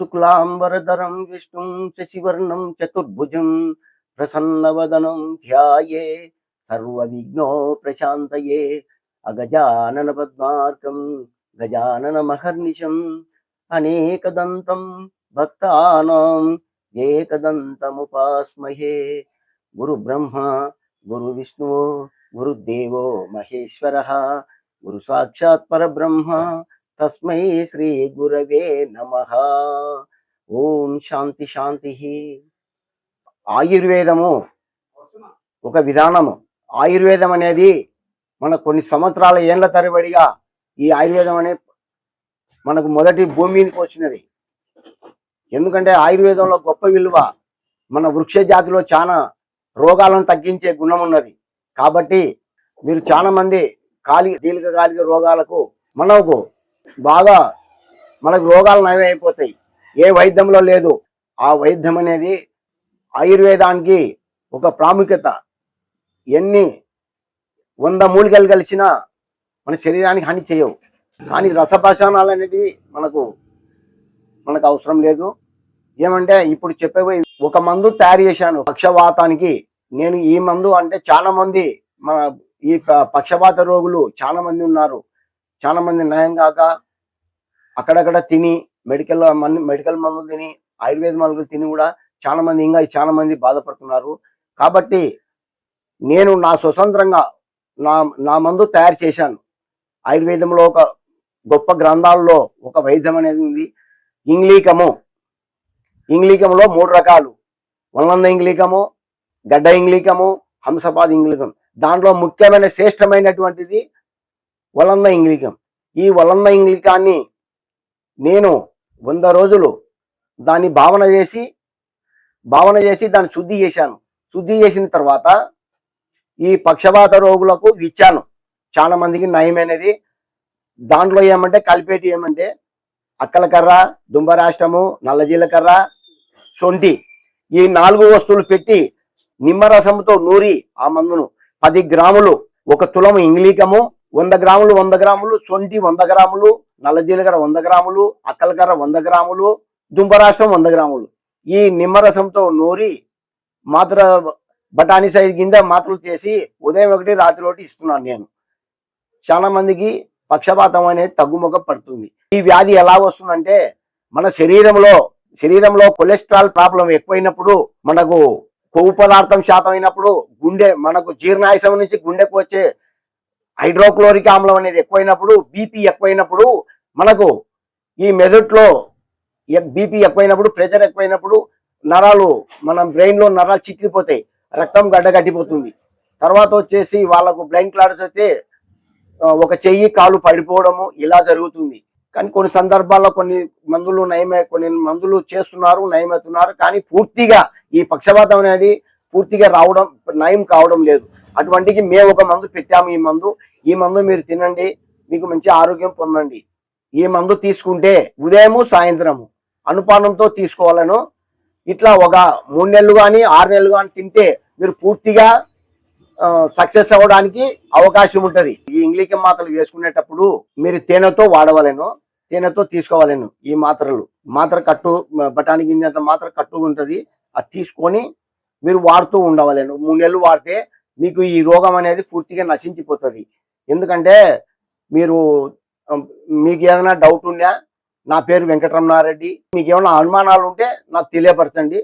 శుక్లాంబరధరం విష్ణుం శశివర్ణం చతుర్భుజం ప్రసన్నవదనం ధ్యాయే సర్వవిఘ్నో ప్రశాంతయే అగజానన పద్మార్కం గజానన మహర్నిశం అనేకదంతం భక్తానాం ఏకదంతముపాస్మహే. గురు బ్రహ్మ గురు విష్ణు గురుదేవో మహేశ్వర గురు సాక్షాత్ పరబ్రహ్మ తస్మై శ్రీ గురవే నమ. ఓం శాంతి శాంతి. ఆయుర్వేదము ఒక విధానము. ఆయుర్వేదం అనేది మన కొన్ని సంవత్సరాల ఏండ్ల తరబడిగా ఈ ఆయుర్వేదం అనే మనకు మొదటి భూమి మీదకి వచ్చినది. ఎందుకంటే ఆయుర్వేదంలో గొప్ప విలువ మన వృక్ష జాతిలో చాలా రోగాలను తగ్గించే గుణం ఉన్నది. కాబట్టి మీరు చాలా మంది కాలి దీర్ఘకాలిక రోగాలకు మనకు బాగా మనకు రోగాలు నయమైపోతాయి. ఏ వైద్యంలో లేదు. ఆ వైద్యం అనేది ఆయుర్వేదానికి ఒక ప్రాముఖ్యత. ఎన్ని వంద మూలికలు కలిసినా మన శరీరానికి హాని చేయవు. కానీ రసపాషాణాలు అనేటివి మనకు మనకు అవసరం లేదు. ఏమంటే ఇప్పుడు చెప్పబోయి ఒక మందు తయారు చేశాను. పక్షవాతానికి నేను ఈ మందు అంటే చాలా మంది మన ఈ పక్షవాత రోగులు చాలా మంది ఉన్నారు. చాలా మంది నయం కాక అక్కడక్కడ తిని మెడికల్ మంది మెడికల్ మందులు తిని ఆయుర్వేద మందులు తిని కూడా చాలా మంది ఇంకా చాలా మంది బాధపడుతున్నారు. కాబట్టి నేను నా స్వతంత్రంగా నా నా మందు తయారు చేశాను. ఆయుర్వేదంలో ఒక గొప్ప గ్రంథాల్లో ఒక వైద్యం అనేది ఉంది. ఇంగ్లీకము. ఇంగ్లీకంలో మూడు రకాలు. వల్లంద ఇంగ్లీకము గడ్డ ఇంగ్లీకము హంసపాద ఇంగ్లీకం దాంట్లో ముఖ్యమైన శ్రేష్టమైనటువంటిది వలంద ఇంగ్లీకం. ఈ వలంద ఇంగ్లీకాన్ని నేను వంద రోజులు దాన్ని భావన చేసి భావన చేసి దాన్ని శుద్ధి చేశాను. శుద్ధి చేసిన తర్వాత ఈ పక్షవాత రోగులకు ఇచ్చాను. చాలా మందికి నయమైనది. దాంట్లో ఏమంటే కలిపేటి ఏమంటే అక్కలకర్ర దుంబరాష్ట్రము దుంబరాష్టము నల్ల జీలకర్ర సొంటి ఈ నాలుగు వస్తువులు పెట్టి నిమ్మరసంతో నూరి ఆ మందును పది గ్రాములు ఒక తులము ఇంగ్లీకము వంద గ్రాములు వంద గ్రాములు సొంటి వంద గ్రాములు నల్ల జీలకర్ర వంద గ్రాములు అక్కలకర్ర వంద గ్రాములు దుంబరాష్టం వంద గ్రాములు. ఈ నిమ్మరసంతో నూరి మాత్ర బఠానీ సైజు కింద మాత్రలు చేసి ఉదయం ఒకటి రాత్రి ఒకటి ఇస్తున్నాను నేను. చాలా మందికి పక్షపాతం అనేది తగ్గుముఖ పడుతుంది. ఈ వ్యాధి ఎలా వస్తుందంటే మన శరీరంలో శరీరంలో కొలెస్ట్రాల్ ప్రాబ్లం ఎక్కువైనప్పుడు మనకు కొవ్వు పదార్థం శాతం అయినప్పుడు గుండె మనకు జీర్ణాశయం నుంచి గుండెకు వచ్చే హైడ్రోక్లోరిక్ ఆమ్లం అనేది ఎక్కువైనప్పుడు బీపీ ఎక్కువైనప్పుడు మనకు ఈ మెదట్లో బీపీ ఎక్కువైనప్పుడు ప్రెషర్ ఎక్కువైనప్పుడు నరాలు మన బ్రెయిన్లో నరాలు చిట్లిపోతాయి. రక్తం గడ్డగట్టిపోతుంది. తర్వాత వచ్చేసి వాళ్ళకు బ్లైండ్ క్లాట్స్ వస్తే ఒక చెయ్యి కాలు పడిపోవడము ఇలా జరుగుతుంది. కానీ కొన్ని సందర్భాల్లో కొన్ని మందులు నయమే కొన్ని మందులు చేస్తున్నారు నయమవుతున్నారు. కానీ పూర్తిగా ఈ పక్షపాతం అనేది పూర్తిగా రావడం నయం కావడం లేదు. అటువంటికి మేము ఒక మందు పెట్టాము ఈ మందు. ఈ మందు మీరు తినండి మీకు మంచి ఆరోగ్యం పొందండి. ఈ మందు తీసుకుంటే ఉదయము సాయంత్రము అనుపానంతో తీసుకోవాలను. ఇట్లా ఒక మూడు నెలలు కానీ ఆరు నెలలు కానీ తింటే మీరు పూర్తిగా సక్సెస్ అవ్వడానికి అవకాశం ఉంటుంది. ఈ ఇంగ్లీకం మాత్రలు వేసుకునేటప్పుడు మీరు తేనెతో వాడవలేను తేనెతో తీసుకోవాలను ఈ మాత్రలు. మాత్ర కట్టు బఠానీ గింజంత మాత్ర కట్టు ఉంటుంది అది తీసుకొని మీరు వాడుతూ ఉండవలేను. మూడు నెలలు వాడితే మీకు ఈ రోగం అనేది పూర్తిగా నశించిపోతుంది. ఎందుకంటే మీరు మీకు ఏదైనా డౌట్ ఉన్నా నా పేరు వెంకటరమణారెడ్డి. మీకు ఏమైనా అనుమానాలు ఉంటే నాకు తెలియపరచండి.